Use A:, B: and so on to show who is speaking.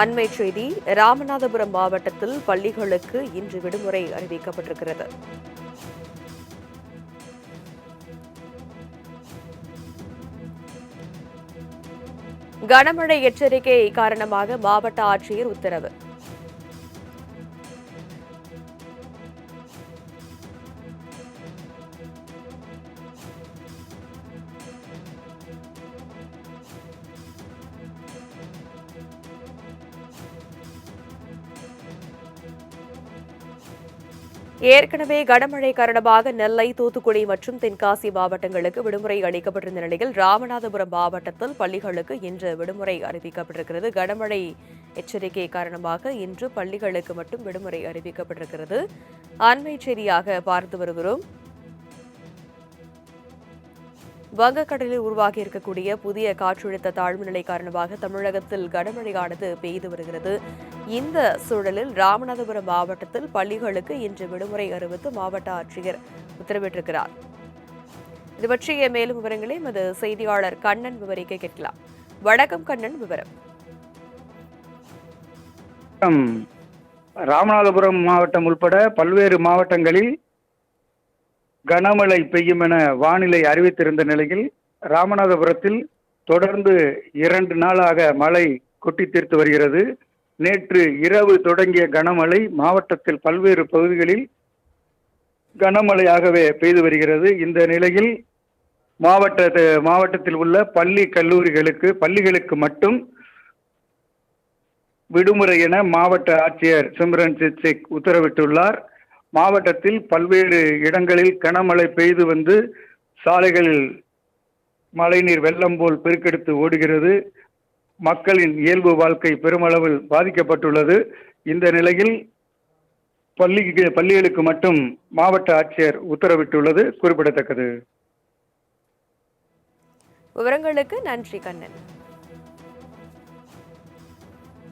A: அண்மை செய்தி ராமநாதபுரம் மாவட்டத்தில் பள்ளிகளுக்கு இன்று விடுமுறை அறிவிக்கப்பட்டிருக்கிறது. கனமழை எச்சரிக்கை காரணமாக மாவட்ட ஆட்சியர் உத்தரவு. ஏற்கனவே கனமழை காரணமாக நெல்லை தூத்துக்குடி மற்றும் தென்காசி மாவட்டங்களுக்கு விடுமுறை அளிக்கப்பட்டிருந்த நிலையில் ராமநாதபுரம் மாவட்டத்தில் பள்ளிகளுக்கு இன்று விடுமுறை அறிவிக்கப்பட்டிருக்கிறது. கனமழை எச்சரிக்கை காரணமாக இன்று பள்ளிகளுக்கு மட்டும் விடுமுறை அறிவிக்கப்பட்டிருக்கிறது. அண்மை செய்தியாக பார்த்து வருகிறோம். வங்கக்கடலில் உருவாகி இருக்கக்கூடிய புதிய காற்றழுத்த தாழ்வு நிலை காரணமாக தமிழகத்தில் கனமழையானது பெய்து வருகிறது. இந்த சூழலில் ராமநாதபுரம் மாவட்டத்தில் பள்ளிகளுக்கு இன்று விடுமுறை அறிவித்து மாவட்ட ஆட்சியர் உத்தரவிட்டிருக்கிறார். இது பற்றிய மேலும் விவரங்களை எமது செய்தியாளர் கண்ணன் விவரிக்க கேட்கலாம். வணக்கம் கண்ணன் விவரம்.
B: ராமநாதபுரம் மாவட்டம் உட்பட பல்வேறு மாவட்டங்களில் கனமழை பெய்யும் என வானிலை அறிவித்திருந்த நிலையில் ராமநாதபுரத்தில் தொடர்ந்து இரண்டு நாளாக மழை கொட்டி தீர்த்து வருகிறது. நேற்று இரவு தொடங்கிய கனமழை மாவட்டத்தில் பல்வேறு பகுதிகளில் கனமழையாகவே பெய்து வருகிறது. இந்த நிலையில் மாவட்ட மாவட்டத்தில் உள்ள பள்ளி கல்லூரிகளுக்கு பள்ளிகளுக்கு மட்டும் விடுமுறை என மாவட்ட ஆட்சியர் சிம்ரன்ஜித் சிங் உத்தரவிட்டுள்ளார். மாவட்டத்தில் பல்வேறு இடங்களில் கனமழை பெய்து வந்து சாலைகளில் மழைநீர் வெள்ளம் போல் பெருக்கெடுத்து ஓடுகிறது. மக்களின் இயல்பு வாழ்க்கை பெருமளவில் பாதிக்கப்பட்டுள்ளது. இந்த நிலையில் பள்ளிக்கு பள்ளிகளுக்கு மட்டும் மாவட்ட ஆட்சியர் உத்தரவிட்டுள்ளது. குறிப்பிடத்தக்கது.
A: விவரங்களுக்கு நன்றி கண்ணன்.